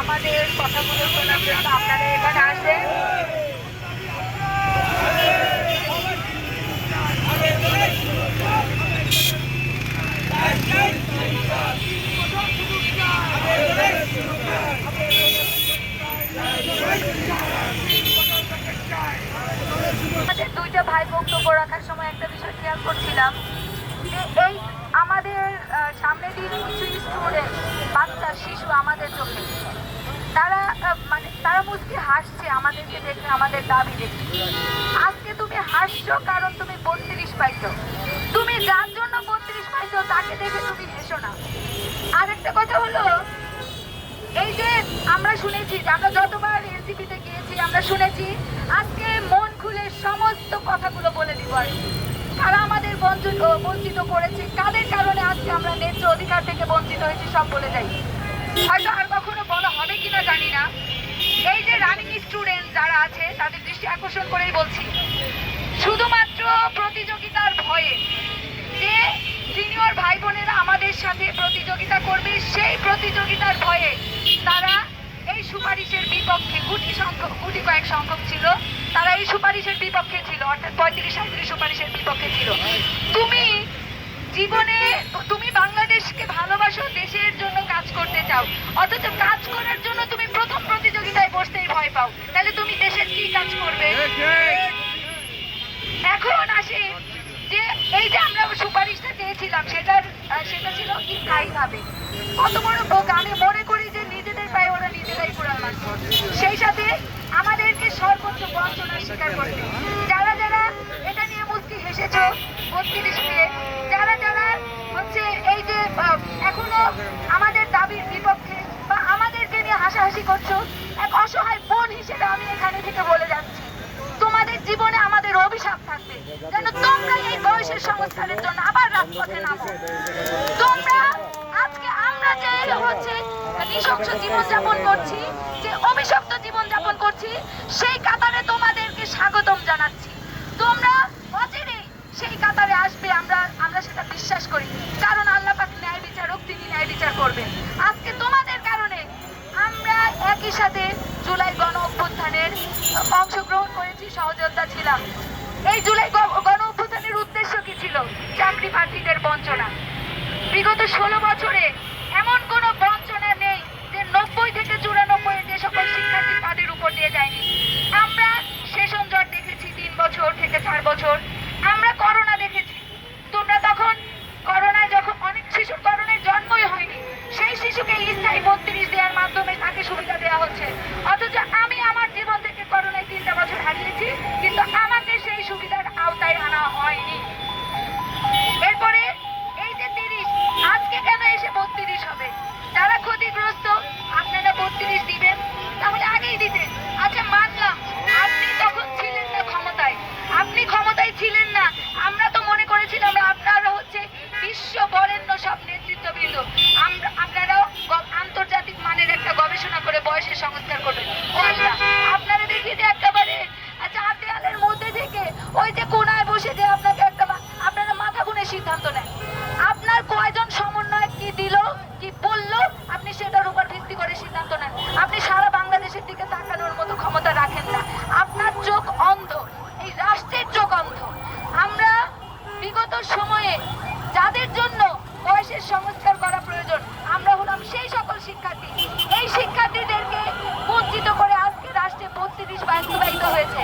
আমাদের কথাগুলো শোনার জন্য আপনারা এখানে আসবেন আমাদের দুইটা ভাই রাখার সময় একটা বিষয় খেয়াল করছিলাম এই আমাদের সামনে দিন কিছু স্টুডেন্ট বাচ্চা, শিশু আমাদের চোখে। তারা মানে তারা মুসকে হাসছে আমাদেরকে দেখে, আমাদের দাবি দেখে। আজকে তুমি হাসছো কারণ তুমি বত্রিশ পাইছো। তুমি যার জন্য বত্রিশ পাইছো তাকে দেখে তুমি হেসো না। আরেকটা কথা হলো, এই যে আমরা শুনেছি যে আমরা যতবার এনসিপিতে গিয়েছি, আমরা শুনেছি, আজকে মন খুলে সমস্ত কথাগুলো বলে দিব আর। কারা আমাদের বঞ্চিত বঞ্চিত করেছে? কাদের কারণে আজকে আমরা ন্যায্য অধিকার থেকে বঞ্চিত হয়েছি সব বলে যাই। হয়তো আর কখনো বলা হবে কিনা জানি না। এই যে রানিং স্টুডেন্ট যারা আছে, তাদের দৃষ্টি আকর্ষণ করেই বলছি। শুধুমাত্র প্রতিযোগিতার ভয়ে যে সিনিয়র ভাই বোনেরা আমাদের সাথে প্রতিযোগিতা করবে, সেই প্রতিযোগিতার ভয়ে তারা এই সুপারিশের বিপক্ষে গুটি সংখ্যক, গুটি কয়েক সংখ্যক ছিল। তারা এই সুপারিশের বিপক্ষে ছিল, অর্থাৎ পঁয়ত্রিশ, সাঁত্রিশ সুপারিশের বিপক্ষে ছিল। তুমি জীবনে, তুমি বাংলাদেশকে ভালোবাসো দেশের জন্য কাজ করতে চাও। অথচ কাজ করার জন্য তুমি প্রথম প্রতিযোগিতায় বসতেই ভয় পাও। তাহলে তুমি দেশের কি কাজ করবে? এখন আসি যে এই যে আমরা সুপারিশটা চেয়েছিলাম সেটার সেটা ছিল কি স্থায়ীভাবে কত বড় বোকা আমি মনে করি যে নিজেদের পায়ে ওরা নিজেরাই কোরআন মানছে সেই সাথে আমাদেরকে সর্বোচ্চ বঞ্চনার শিকার করবে। যারা যারা এটা নিয়ে মুক্তি হেসেছো বত্রিশ পেয়ে যারা যারা হচ্ছে এই যে এখনও আমাদের দাবির বিপক্ষে বা আমাদেরকে নিয়ে হাসাহাসি করছ এক অসহায় বোন হিসেবে আমি এখানে থেকে বলে যাচ্ছি। তোমাদের জীবনে আমাদের অভিশাপ থাকবে। যেন তোমরা এই বয়সের সংস্কারের জন্য আবার রাজপথে নামো। তোমরা, আজকে আমরা যে হচ্ছে নৃশংস জীবনযাপন করছি, যে অভিশপ্ত জীবনযাপন করছি, সেই কাতারে তোমাদেরকে স্বাগতম জানাচ্ছি। তোমরা অচিরেই সেই কাতারে আসবে, আমরা আমরা সেটা বিশ্বাস করি। কারণ আল্লাহ পাক ন্যায় বিচারক তিনি ন্যায় বিচার করবেন। আজকে তোমাদের কারণে আমরা একই সাথে অংশগ্রহণ করেছি, সহযোদ্ধা ছিলাম। এই জুলাই গণ অভ্যুত্থানের উদ্দেশ্য কি ছিল? চাকরি প্রার্থীদের বঞ্চনা। বিগত ষোলো বছরে সিদ্ধান্ত নেন আপনার কয়জন সমন্বয় কি দিল, কি বলল, আপনি সেটার উপর ভিত্তি করে সিদ্ধান্ত নেন। আপনি সারা বাংলাদেশের দিকে তাকানোর মতো ক্ষমতা রাখেন না। আপনার চোখ অন্ধ, এই রাষ্ট্রের চোখ অন্ধ। আমরা বিগত সময়ে যাদের জন্য বয়সের সংস্কার করা প্রয়োজন, আমরা হলাম সেই সকল শিক্ষার্থী। এই শিক্ষার্থীদেরকে বঞ্চিত করে আজকে রাষ্ট্রে বত্রিশ বাস্তবায়িত হয়েছে।